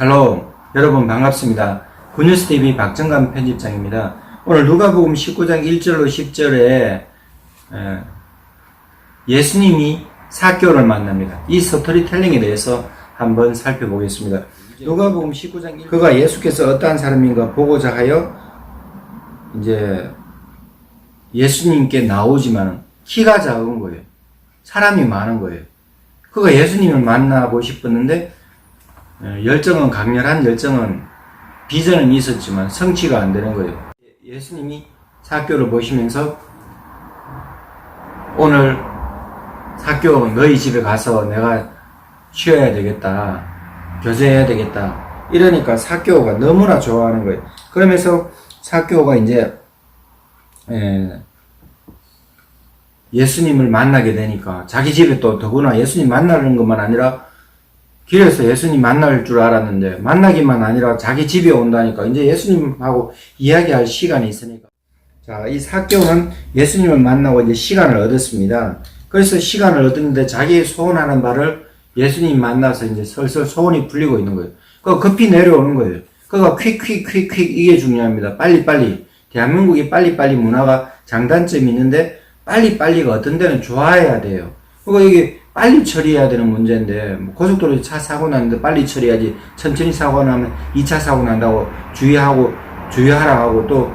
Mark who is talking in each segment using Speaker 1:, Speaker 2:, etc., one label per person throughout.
Speaker 1: 샬롬 여러분 반갑습니다. 군뉴스TV 박정감 편집장입니다. 오늘 누가복음 19장 1절로 10절에 예수님이 사교를 만납니다. 이 스토리텔링에 대해서 한번 살펴보겠습니다. 누가복음 19장 1 그가 예수께서 어떠한 사람인가 보고자 하여 이제 예수님께 나오지만 키가 작은 거예요. 사람이 많은 거예요. 그가 예수님을 만나고 싶었는데 어, 열정은 강렬한 열정은 비전은 있었지만 성취가 안 되는 거예요. 예- 예수님이 사교를 보시면서 오늘 사교 너희 집에 가서 내가 쉬어야 되겠다. 교제해야 되겠다. 이러니까 사교가 너무나 좋아하는 거예요. 그러면서 사교가 이제 예, 예수님을 만나게 되니까 자기 집에 또 더구나 예수님 만나는 것만 아니라 길에서 예수님 만날 줄 알았는데 만나기만 아니라 자기 집에 온다니까 이제 예수님하고 이야기할 시간이 있으니까 자, 이 사교는 예수님을 만나고 이제 시간을 얻었습니다. 그래서 시간을 얻었는데 자기 소원하는 바를 예수님 만나서 이제 슬슬 소원이 풀리고 있는 거예요. 그 급히 내려오는 거예요. 그가 퀵퀵퀵퀵 이게 중요합니다. 빨리 빨리. 대한민국이 빨리 빨리 문화가 장단점이 있는데 빨리 빨리가 어떤 데는 좋아해야 돼요. 그거 이게 빨리 처리해야 되는 문제인데 뭐 고속도로에 차 사고 났는데 빨리 처리해야지 천천히 사고 나면 2차 사고 난다고 주의하고 주의하라 하고 또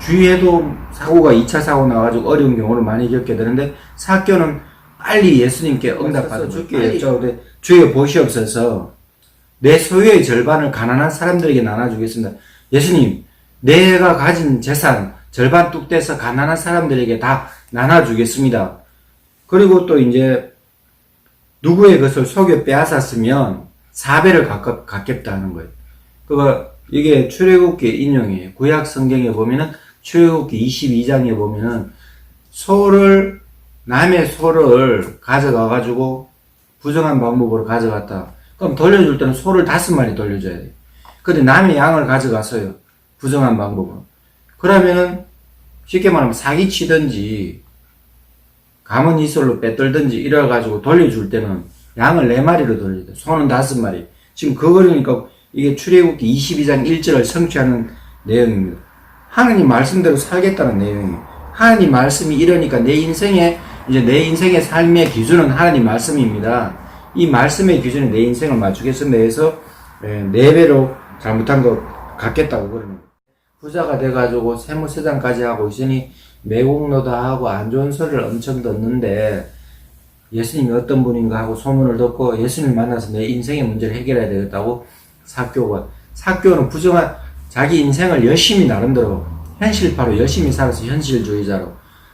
Speaker 1: 주의해도 사고가 2차 사고 나가지고 어려운 경우를 많이 겪게 되는데 사교는 빨리 예수님께 응답받아 주께 여쭤오되 주여 보시옵소서 내 소유의 절반을 가난한 사람들에게 나눠주겠습니다. 예수님 내가 가진 재산 절반 뚝 떼서 가난한 사람들에게 다 나눠주겠습니다. 그리고 또 이제 누구의 것을 속여 빼앗았으면 사배를 갖- 갖겠다 하는 거예요. 그거 이게 출애굽기 인용이에요. 구약 성경에 보면은 출애굽기 22장에 보면은 소를 남의 소를 가져가 가지고 부정한 방법으로 가져갔다. 그럼 돌려줄 때는 소를 다섯 마리 돌려줘야 돼. 근데 남의 양을 가져가서요. 부정한 방법으로. 그러면은 쉽게 말하면 사기치든지 감은 이슬로 빼떨든지 이래가지고 돌려줄 때는 양을 네 마리로 돼. 소는 다섯 마리. 지금 그거니까 이게 출애굽기 22장 1절을 성취하는 내용입니다. 하나님 말씀대로 살겠다는 내용이에요. 하나님 말씀이 이러니까 내 인생에 이제 내 인생의 삶의 기준은 하나님 말씀입니다. 이 말씀의 기준에 내 인생을 맞추겠습니다 해서 예, 네 배로 잘못한 거 갖겠다고 그러는. 부자가 돼가지고 세무세장까지 하고 있으니 매국노도 하고 안 좋은 소리를 엄청 듣는데 예수님이 어떤 분인가 하고 소문을 듣고 예수님 만나서 내 인생의 문제를 해결해야 되겠다고 사교가 사교는 부정한 자기 인생을 열심히 나름대로 현실파로 열심히 살아서 현실주의자로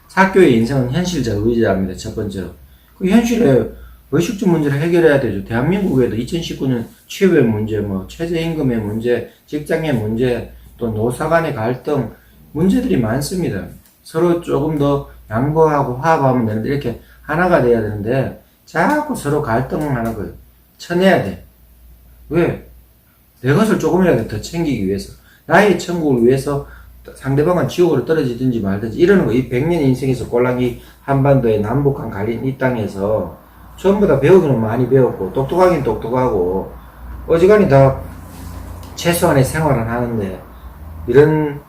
Speaker 1: 사교의 인생은 현실주의자입니다. 첫 번째로 그 현실에 의식주 문제를 해결해야 되죠. 대한민국에도 2019년 취업의 문제, 뭐 최저임금의 문제, 직장의 문제, 또 노사 간의 갈등 문제들이 많습니다. 서로 조금 더 양보하고 화합하면 되는데 이렇게 하나가 돼야 되는데 자꾸 서로 갈등을 하는 거예요. 쳐내야 돼. 왜? 내 것을 조금이라도 더 챙기기 위해서 나의 천국을 위해서 상대방은 지옥으로 떨어지든지 말든지 이러는 거. 이 백년 인생에서 꼴랑이 한반도의 남북한 갈린 이 땅에서 전부 다 배우기는 많이 배웠고 똑똑하긴 똑똑하고 어지간히 다 최소한의 생활은 하는데 이런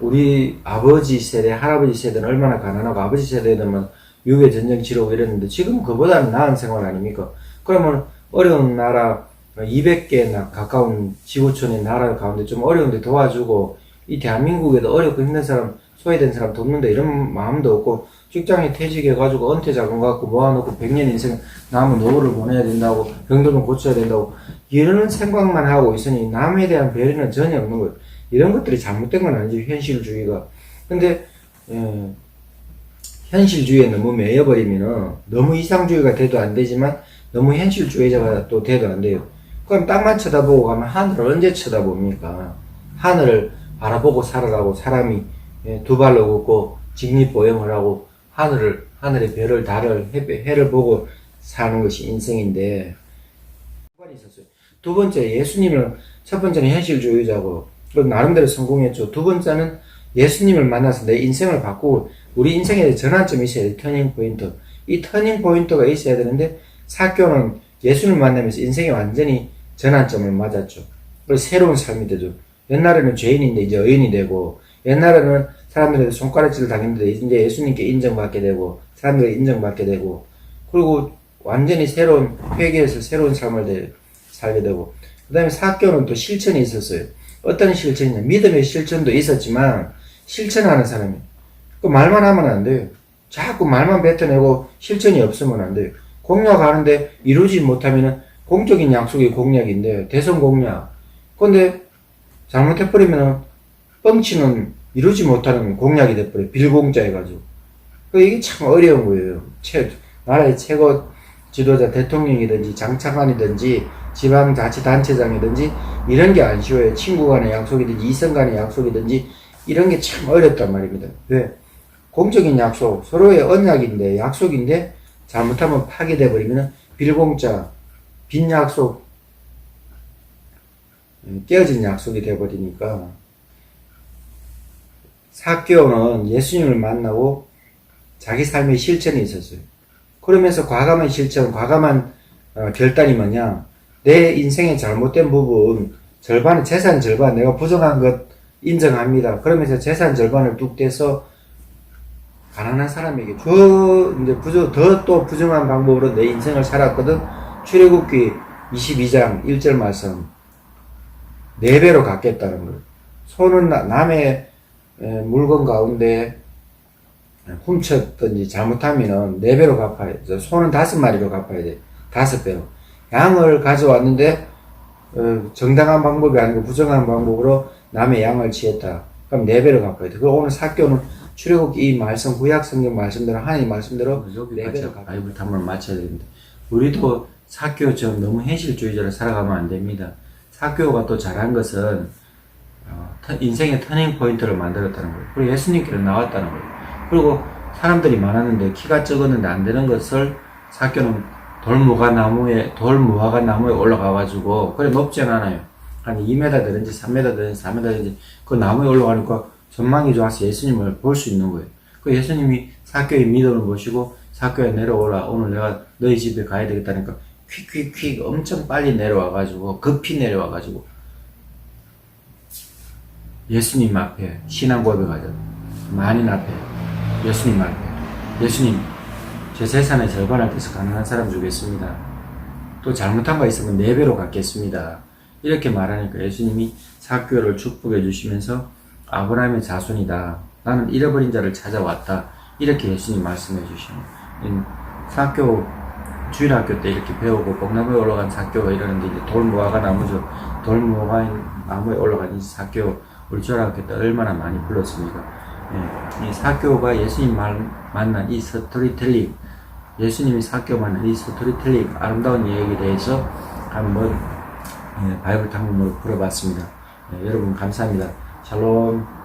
Speaker 1: 우리 아버지 세대, 할아버지 세대는 얼마나 가난하고 아버지 세대는 유해 전쟁 치르고 이랬는데 지금 그보다는 나은 생활 아닙니까? 그러면 어려운 나라 200개나 가까운 지구촌의 나라 가운데 좀 어려운데 도와주고 이 대한민국에도 어렵고 힘든 사람 소외된 사람 돕는데 이런 마음도 없고 직장에 퇴직해가지고 은퇴 자금 갖고 모아놓고 100년 인생 남은 노후를 보내야 된다고 병들면 고쳐야 된다고 이러는 생각만 하고 있으니 남에 대한 배려는 전혀 없는 거예요. 이런 것들이 잘못된 건 아니지 현실주의가. 근데 예, 현실주의에 너무 매여버리면은 너무 이상주의가 돼도 안 되지만 너무 현실주의자가 또 돼도 안 돼요. 그럼 땅만 쳐다보고 가면 하늘을 언제 쳐다봅니까? 하늘을 바라보고 살아가고 사람이 예, 두 발로 걷고 직립보행을 하고 하늘을 하늘의 별을 달을 해, 해를 보고 사는 것이 인생인데. 두 번째 예수님을 첫 번째는 현실주의자고 그 나름대로 성공했죠. 두 번째는 예수님을 만나서 내 인생을 바꾸고 우리 인생에 전환점이 있어야 돼. 터닝 포인트. 이 터닝 포인트가 있어야 되는데 사교는 예수님을 만나면서 인생이 완전히 전환점을 맞았죠. 그래서 새로운 삶이 되죠. 옛날에는 죄인인데 이제 의인이 되고, 옛날에는 사람들에게 손가락질을 당했는데 이제 예수님께 인정받게 되고, 사람들이 인정받게 되고, 그리고 완전히 새로운 회개에서 새로운 삶을 되- 살게 되고, 그 다음에 사교는 또 실천이 있었어요. 어떤 실천이냐. 믿음의 실천도 있었지만, 실천하는 사람이. 그 말만 하면 안 돼요. 자꾸 말만 뱉어내고 실천이 없으면 안 돼요. 공약하는데 이루지 못하면은 공적인 약속이 공약인데, 대선 공약. 근데 잘못해버리면은 뻥치는 이루지 못하는 공약이 돼버려요. 빌공짜 해가지고. 그 이게 참 어려운 거예요. 최, 나라의 최고 지도자 대통령이든지 장차관이든지 지방자치단체장이든지 이런 게 안 쉬워요. 친구 간의 약속이든지 이성 간의 약속이든지 이런 게 참 어렵단 말입니다. 왜? 공적인 약속, 서로의 언약인데, 약속인데, 잘못하면 파괴돼 버리면 빌공짜, 빈 약속, 음, 깨어진 약속이 되어버리니까 사교는 예수님을 만나고 자기 삶의 실천이 있었어요. 그러면서 과감한 실천, 과감한 어, 결단이 뭐냐? 내 인생의 잘못된 부분, 절반, 재산 절반, 내가 부정한 것 인정합니다. 그러면서 재산 절반을 뚝 떼서 가난한 사람에게 저 이제 부정 더또 부정한 방법으로 내 인생을 살았거든. 출애굽기 22장 1절 말씀 네 배로 갚겠다는 거예요. 손은 나- 남의 에, 물건 가운데 훔쳤든지 잘못하면은 네 배로 갚아야 돼. 손은 다섯 마리로 갚아야 돼. 다섯 배로. 양을 가져왔는데 어, 정당한 방법이 아니고 부정한 방법으로 남의 양을 취했다. 그럼 네 배로 갚아야 돼. 그리고 오늘 사교는 출애굽기 이 말씀 구약 성경 말씀대로 하나님 말씀대로 네 배로 갚아야 바이블 탐을 마쳐야 됩니다. 우리도 사교처럼 너무 현실주의자로 살아가면 안 됩니다. 사교가 또 잘한 것은 어, 터- 인생의 터닝 포인트를 만들었다는 거예요. 그리고 예수님께로 나왔다는 거예요. 그리고 사람들이 많았는데 키가 적었는데 안 되는 것을 사교는 돌무가 나무에 돌무화가 나무에 올라가 가지고 그래 높지 않아요. 한 2m 되는지 3m 되는지 4m 되는지 그 나무에 올라가니까 전망이 좋아서 예수님을 볼 수 있는 거예요. 그 예수님이 사교의 믿음을 보시고 사교에 내려오라 오늘 내가 너희 집에 가야 되겠다니까 퀵퀵퀵 엄청 빨리 내려와 가지고 급히 내려와 가지고 예수님 앞에 신앙 고백하죠. 만인 앞에 예수님 앞에 예수님 제 재산의 절반을 떼서 가난한 사람 주겠습니다. 또 잘못한 거 있으면 네 배로 갚겠습니다. 이렇게 말하니까 예수님이 사교를 축복해 주시면서 아브라함의 자손이다. 나는 잃어버린 자를 찾아왔다. 이렇게 예수님 말씀해 주시는 음, 사교 주일학교 때 이렇게 배우고 뽕나무에 올라간 사교가 이러는데 이제 돌무화가 나무죠. 돌무화가 나무에 올라간 이 사교 우리 주일학교 때 얼마나 많이 불렀습니까? 예, 이 사교가 예수님 말, 만난 이 스토리텔링 예수님이 사교 만난 이 스토리텔링 아름다운 이야기에 대해서 한번 예, 바이블 탐험으로 풀어봤습니다. 예, 여러분 감사합니다. 샬롬